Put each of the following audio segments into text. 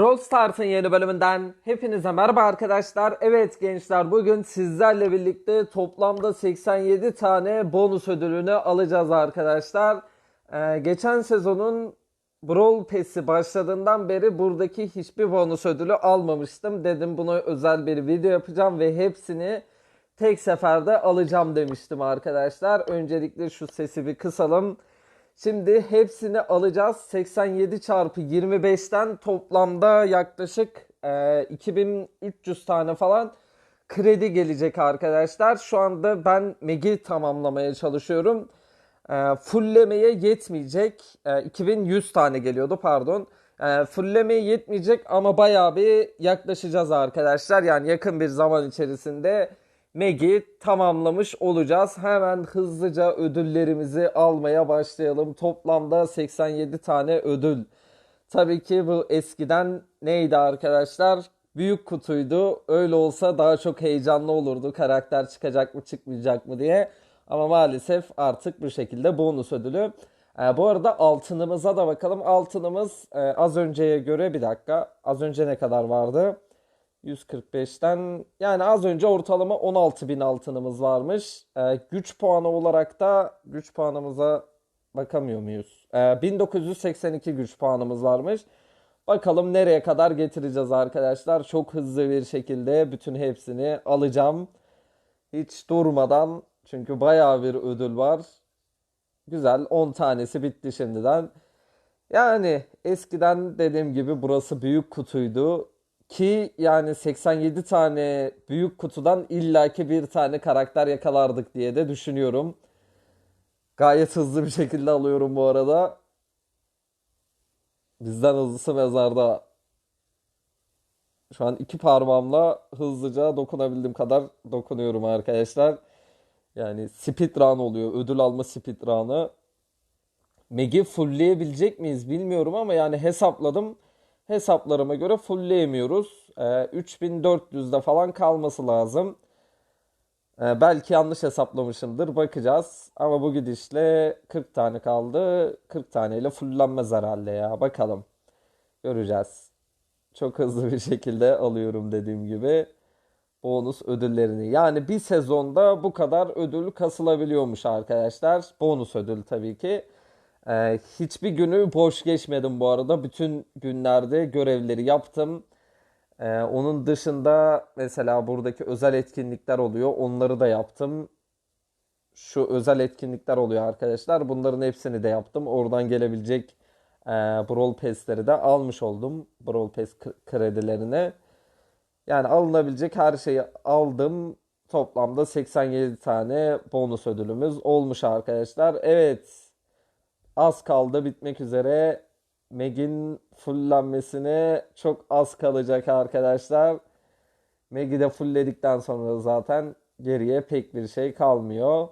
Brawl Stars'ın yeni bölümünden hepinize merhaba arkadaşlar. Evet gençler bugün sizlerle birlikte toplamda 87 tane bonus ödülünü alacağız arkadaşlar. Ee, geçen sezonun Brawl Pass'i başladığından beri buradaki hiçbir bonus ödülü almamıştım. Dedim buna özel bir video yapacağım ve hepsini tek seferde alacağım demiştim arkadaşlar. Öncelikle şu sesi bir kısalım. Şimdi hepsini alacağız. 87 çarpı 25'ten toplamda yaklaşık e, 2300 tane falan kredi gelecek arkadaşlar. Şu anda ben Meg'i tamamlamaya çalışıyorum. E, fulllemeye yetmeyecek. E, 2100 tane geliyordu pardon. E, fulllemeye yetmeyecek ama bayağı bir yaklaşacağız arkadaşlar. Yani yakın bir zaman içerisinde Meg'i tamamlamış olacağız. Hemen hızlıca ödüllerimizi almaya başlayalım. Toplamda 87 tane ödül. Tabii ki bu eskiden neydi arkadaşlar? Büyük kutuydu. Öyle olsa daha çok heyecanlı olurdu. Karakter çıkacak mı çıkmayacak mı diye. Ama maalesef artık bu şekilde bonus ödülü. Ee, bu arada altınımıza da bakalım. Altınımız e, az önceye göre bir dakika. Az önce ne kadar vardı? 145'ten yani az önce ortalama 16 bin altınımız varmış. Ee, güç puanı olarak da güç puanımıza bakamıyor muyuz? Ee, 1982 güç puanımız varmış. Bakalım nereye kadar getireceğiz arkadaşlar. Çok hızlı bir şekilde bütün hepsini alacağım. Hiç durmadan çünkü bayağı bir ödül var. Güzel 10 tanesi bitti şimdiden. Yani eskiden dediğim gibi burası büyük kutuydu. Ki yani 87 tane büyük kutudan illaki bir tane karakter yakalardık diye de düşünüyorum. Gayet hızlı bir şekilde alıyorum bu arada. Bizden hızlısı mezarda. Şu an iki parmağımla hızlıca dokunabildiğim kadar dokunuyorum arkadaşlar. Yani speedrun oluyor. Ödül alma speedrun'ı. Meg'i fullleyebilecek miyiz bilmiyorum ama yani hesapladım hesaplarıma göre fullleyemiyoruz. E, 3400'de falan kalması lazım. E, belki yanlış hesaplamışımdır. Bakacağız. Ama bu gidişle 40 tane kaldı. 40 taneyle fulllenmez herhalde ya. Bakalım. Göreceğiz. Çok hızlı bir şekilde alıyorum dediğim gibi bonus ödüllerini. Yani bir sezonda bu kadar ödül kasılabiliyormuş arkadaşlar. Bonus ödül tabii ki. Ee, hiçbir günü boş geçmedim bu arada. Bütün günlerde görevleri yaptım. Ee, onun dışında mesela buradaki özel etkinlikler oluyor. Onları da yaptım. Şu özel etkinlikler oluyor arkadaşlar. Bunların hepsini de yaptım. Oradan gelebilecek e, Brawl Pass'leri de almış oldum. Brawl Pass kredilerini. Yani alınabilecek her şeyi aldım. Toplamda 87 tane bonus ödülümüz olmuş arkadaşlar. Evet az kaldı bitmek üzere. Meg'in fullenmesine çok az kalacak arkadaşlar. Meg'i de fullledikten sonra zaten geriye pek bir şey kalmıyor.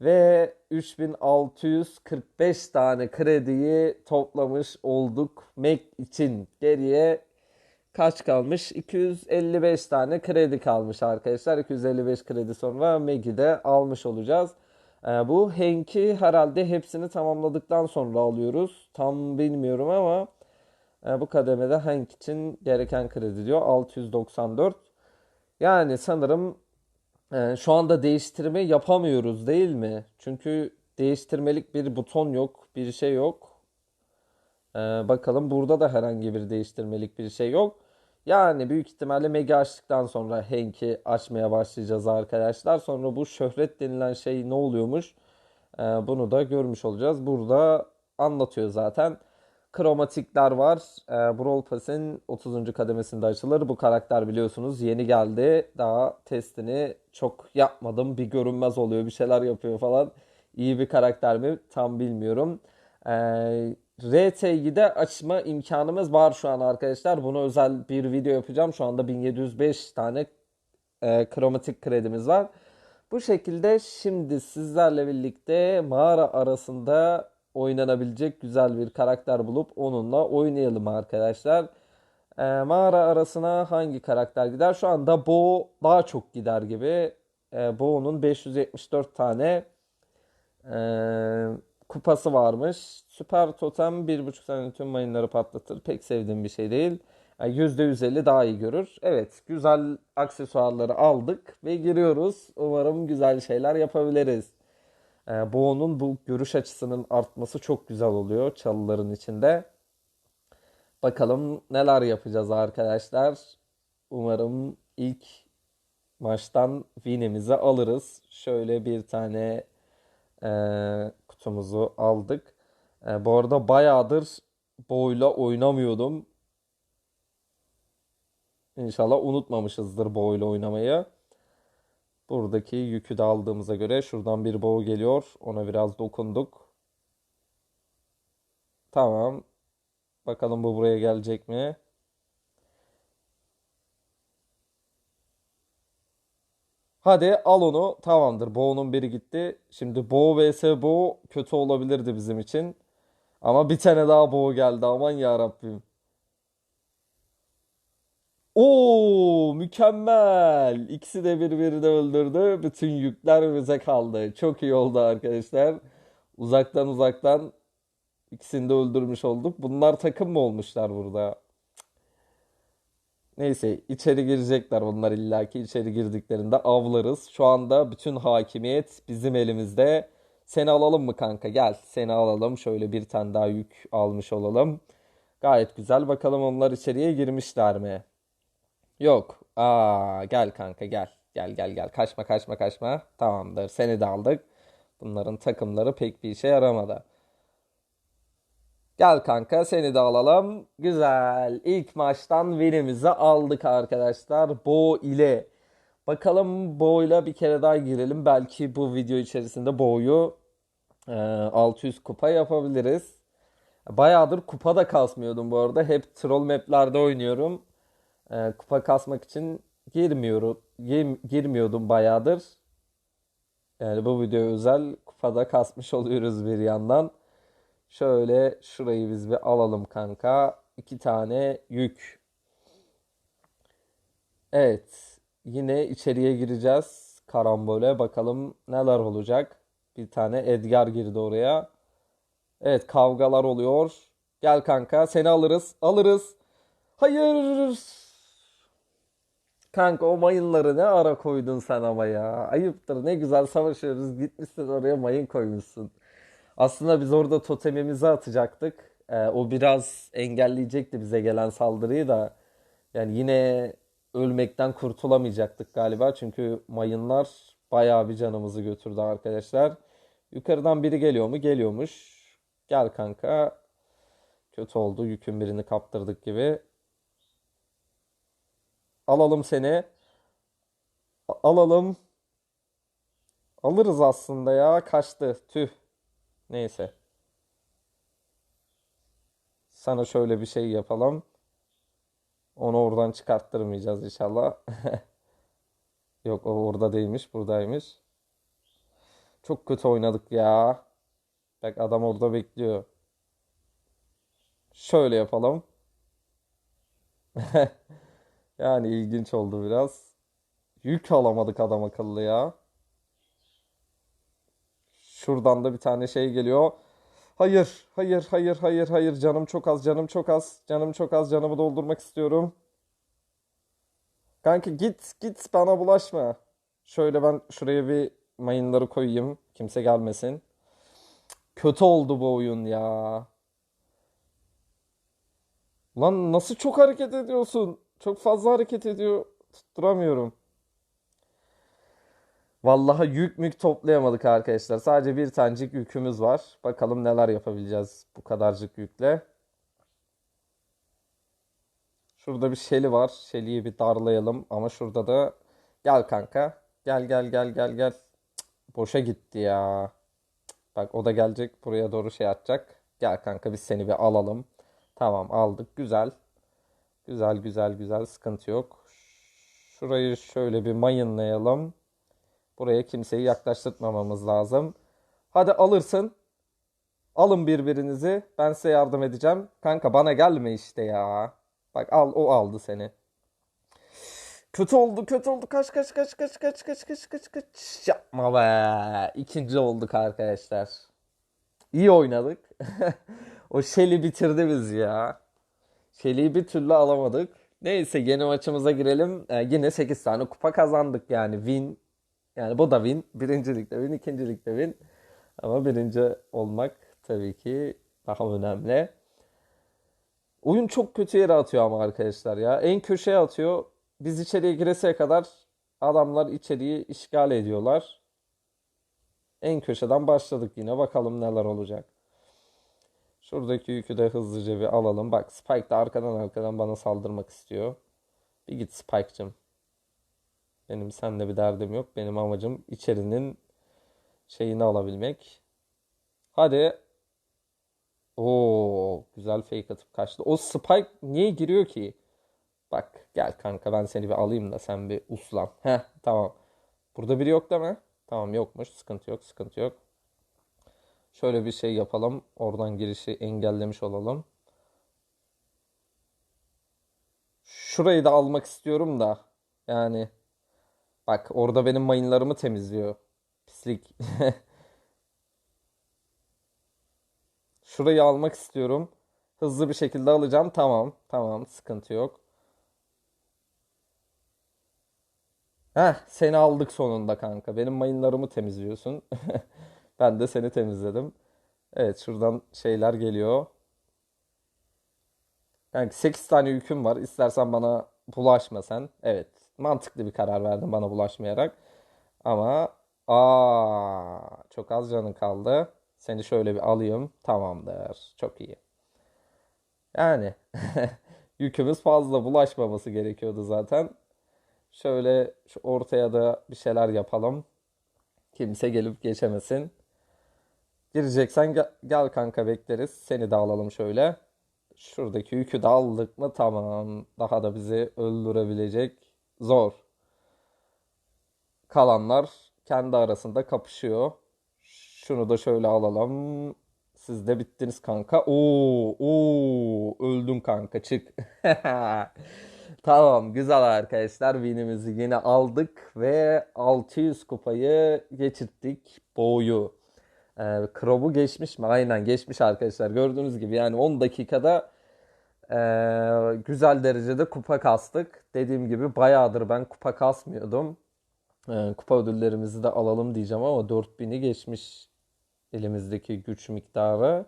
Ve 3645 tane krediyi toplamış olduk Meg için. Geriye kaç kalmış? 255 tane kredi kalmış arkadaşlar. 255 kredi sonra Meg'i de almış olacağız. E, bu Henk'i herhalde hepsini tamamladıktan sonra alıyoruz. Tam bilmiyorum ama e, bu kademede Hank için gereken kredi diyor 694. Yani sanırım e, şu anda değiştirme yapamıyoruz değil mi? Çünkü değiştirmelik bir buton yok, bir şey yok. E, bakalım burada da herhangi bir değiştirmelik bir şey yok. Yani büyük ihtimalle Mega açtıktan sonra Hank'i açmaya başlayacağız arkadaşlar. Sonra bu şöhret denilen şey ne oluyormuş? Ee, bunu da görmüş olacağız. Burada anlatıyor zaten. Kromatikler var. Ee, Brawl Pass'in 30. kademesinde açılır. Bu karakter biliyorsunuz yeni geldi. Daha testini çok yapmadım. Bir görünmez oluyor, bir şeyler yapıyor falan. İyi bir karakter mi tam bilmiyorum. Ee, RT'yi de açma imkanımız var şu an arkadaşlar. Bunu özel bir video yapacağım. Şu anda 1705 tane e, kromatik kredimiz var. Bu şekilde şimdi sizlerle birlikte mağara arasında oynanabilecek güzel bir karakter bulup onunla oynayalım arkadaşlar. E, mağara arasına hangi karakter gider? Şu anda Bo daha çok gider gibi. E, Bo'nun 574 tane e, kupası varmış. Süper Totem 1.5 saniye tüm mayınları patlatır. Pek sevdiğim bir şey değil. Yani %150 daha iyi görür. Evet, güzel aksesuarları aldık ve giriyoruz. Umarım güzel şeyler yapabiliriz. Ee, Bo'nun bu görüş açısının artması çok güzel oluyor çalıların içinde. Bakalım neler yapacağız arkadaşlar. Umarım ilk maçtan win'imizi alırız. Şöyle bir tane e, kutumuzu aldık. E, bu arada bayağıdır Bo'yla oynamıyordum. İnşallah unutmamışızdır Bo'yla oynamayı. Buradaki yükü de aldığımıza göre şuradan bir Bo geliyor. Ona biraz dokunduk. Tamam. Bakalım bu buraya gelecek mi? Hadi al onu. Tamamdır. Bo'nun biri gitti. Şimdi Bo vs Bo kötü olabilirdi bizim için. Ama bir tane daha Bo geldi. Aman ya Rabbim. Oo mükemmel. İkisi de birbirini öldürdü. Bütün yükler bize kaldı. Çok iyi oldu arkadaşlar. Uzaktan uzaktan ikisini de öldürmüş olduk. Bunlar takım mı olmuşlar burada? Neyse içeri girecekler onlar illaki içeri girdiklerinde avlarız. Şu anda bütün hakimiyet bizim elimizde. Seni alalım mı kanka? Gel seni alalım. Şöyle bir tane daha yük almış olalım. Gayet güzel. Bakalım onlar içeriye girmişler mi? Yok. Aa gel kanka gel. Gel gel gel. Kaçma kaçma kaçma. Tamamdır. Seni de aldık. Bunların takımları pek bir işe yaramadı. Gel kanka seni de alalım. Güzel. İlk maçtan winimizi aldık arkadaşlar. Bo ile. Bakalım Bo ile bir kere daha girelim. Belki bu video içerisinde Bo'yu 600 kupa yapabiliriz. Bayağıdır kupa da kasmıyordum bu arada. Hep troll maplerde oynuyorum. E, kupa kasmak için girmiyorum. Gir- girmiyordum bayağıdır. Yani bu video özel kupada kasmış oluyoruz bir yandan. Şöyle şurayı biz bir alalım kanka. İki tane yük. Evet. Yine içeriye gireceğiz. Karambole. Bakalım neler olacak. Bir tane Edgar girdi oraya. Evet kavgalar oluyor. Gel kanka seni alırız. Alırız. Hayır. Kanka o mayınları ne ara koydun sen ama ya. Ayıptır ne güzel savaşıyoruz. Gitmişsin oraya mayın koymuşsun. Aslında biz orada totemimizi atacaktık. Ee, o biraz engelleyecekti bize gelen saldırıyı da. Yani yine ölmekten kurtulamayacaktık galiba. Çünkü mayınlar bayağı bir canımızı götürdü arkadaşlar. Yukarıdan biri geliyor mu? Geliyormuş. Gel kanka. Kötü oldu. Yükün birini kaptırdık gibi. Alalım seni. A- Alalım. Alırız aslında ya. Kaçtı. Tüh. Neyse. Sana şöyle bir şey yapalım. Onu oradan çıkarttırmayacağız inşallah. Yok o orada değilmiş, buradaymış. Çok kötü oynadık ya. Bak adam orada bekliyor. Şöyle yapalım. Yani ilginç oldu biraz. Yük alamadık adam akıllı ya. Şuradan da bir tane şey geliyor. Hayır, hayır, hayır, hayır, hayır. Canım çok az, canım çok az. Canım çok az, canımı doldurmak istiyorum. Kanka git, git bana bulaşma. Şöyle ben şuraya bir mayınları koyayım. Kimse gelmesin. Kötü oldu bu oyun ya. Lan nasıl çok hareket ediyorsun? Çok fazla hareket ediyor. Tutturamıyorum. Vallahi yük mük toplayamadık arkadaşlar. Sadece bir tanecik yükümüz var. Bakalım neler yapabileceğiz bu kadarcık yükle. Şurada bir Shelly var. Shelly'yi bir darlayalım. Ama şurada da gel kanka. Gel gel gel gel gel. Boşa gitti ya. Bak o da gelecek buraya doğru şey atacak. Gel kanka biz seni bir alalım. Tamam aldık. Güzel. Güzel güzel güzel sıkıntı yok. Şurayı şöyle bir mayınlayalım. Buraya kimseyi yaklaştırmamamız lazım. Hadi alırsın. Alın birbirinizi. Ben size yardım edeceğim. Kanka bana gelme işte ya. Bak al o aldı seni. Kötü oldu kötü oldu. Kaç kaç kaç kaç kaç kaç kaç kaç kaç. Yapma be. İkinci olduk arkadaşlar. İyi oynadık. O Shelly bitirdi bizi ya. Şeli'yi bir türlü alamadık. Neyse yeni maçımıza girelim. Ee, yine 8 tane kupa kazandık yani win. Yani bu da win. Birincilikte win, ikincilikte win. Ama birinci olmak tabii ki daha önemli. Oyun çok kötü yere atıyor ama arkadaşlar ya. En köşeye atıyor. Biz içeriye gireseye kadar adamlar içeriği işgal ediyorlar. En köşeden başladık yine. Bakalım neler olacak. Şuradaki yükü de hızlıca bir alalım. Bak Spike de arkadan arkadan bana saldırmak istiyor. Bir git Spike'cım. Benim seninle bir derdim yok. Benim amacım içerinin şeyini alabilmek. Hadi. Oo, güzel fake atıp kaçtı. O Spike niye giriyor ki? Bak gel kanka ben seni bir alayım da sen bir uslan. Heh tamam. Burada biri yok mi? Tamam yokmuş. Sıkıntı yok, sıkıntı yok. Şöyle bir şey yapalım. Oradan girişi engellemiş olalım. Şurayı da almak istiyorum da. Yani bak orada benim mayınlarımı temizliyor. Pislik. Şurayı almak istiyorum. Hızlı bir şekilde alacağım. Tamam. Tamam. Sıkıntı yok. Heh, seni aldık sonunda kanka. Benim mayınlarımı temizliyorsun. Ben de seni temizledim. Evet, şuradan şeyler geliyor. Yani 8 tane yüküm var. İstersen bana bulaşma sen. Evet, mantıklı bir karar verdim bana bulaşmayarak. Ama aa çok az canın kaldı. Seni şöyle bir alayım. Tamamdır. Çok iyi. Yani yükümüz fazla bulaşmaması gerekiyordu zaten. Şöyle şu ortaya da bir şeyler yapalım. Kimse gelip geçemesin. Gireceksen gel, gel kanka bekleriz. Seni de alalım şöyle. Şuradaki yükü de aldık mı tamam. Daha da bizi öldürebilecek zor. Kalanlar kendi arasında kapışıyor. Şunu da şöyle alalım. Siz de bittiniz kanka. Oo, oo, öldüm kanka çık. Tamam güzel arkadaşlar winimizi yine aldık ve 600 kupayı geçirttik boyu. Ee, Krob'u geçmiş mi? Aynen geçmiş arkadaşlar. Gördüğünüz gibi yani 10 dakikada e, güzel derecede kupa kastık. Dediğim gibi bayağıdır ben kupa kasmıyordum. Ee, kupa ödüllerimizi de alalım diyeceğim ama 4000'i geçmiş elimizdeki güç miktarı.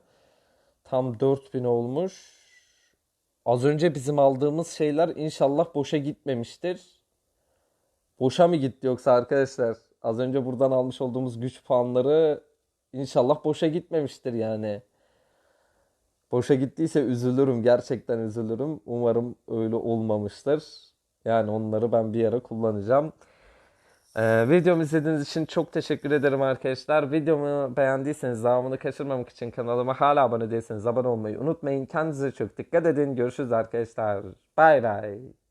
Tam 4000 olmuş. Az önce bizim aldığımız şeyler inşallah boşa gitmemiştir. Boşa mı gitti yoksa arkadaşlar? Az önce buradan almış olduğumuz güç puanları inşallah boşa gitmemiştir yani. Boşa gittiyse üzülürüm. Gerçekten üzülürüm. Umarım öyle olmamıştır. Yani onları ben bir ara kullanacağım. Ee, videomu izlediğiniz için çok teşekkür ederim arkadaşlar. Videomu beğendiyseniz devamını kaçırmamak için kanalıma hala abone değilseniz abone olmayı unutmayın. Kendinize çok dikkat edin. Görüşürüz arkadaşlar. Bay bay.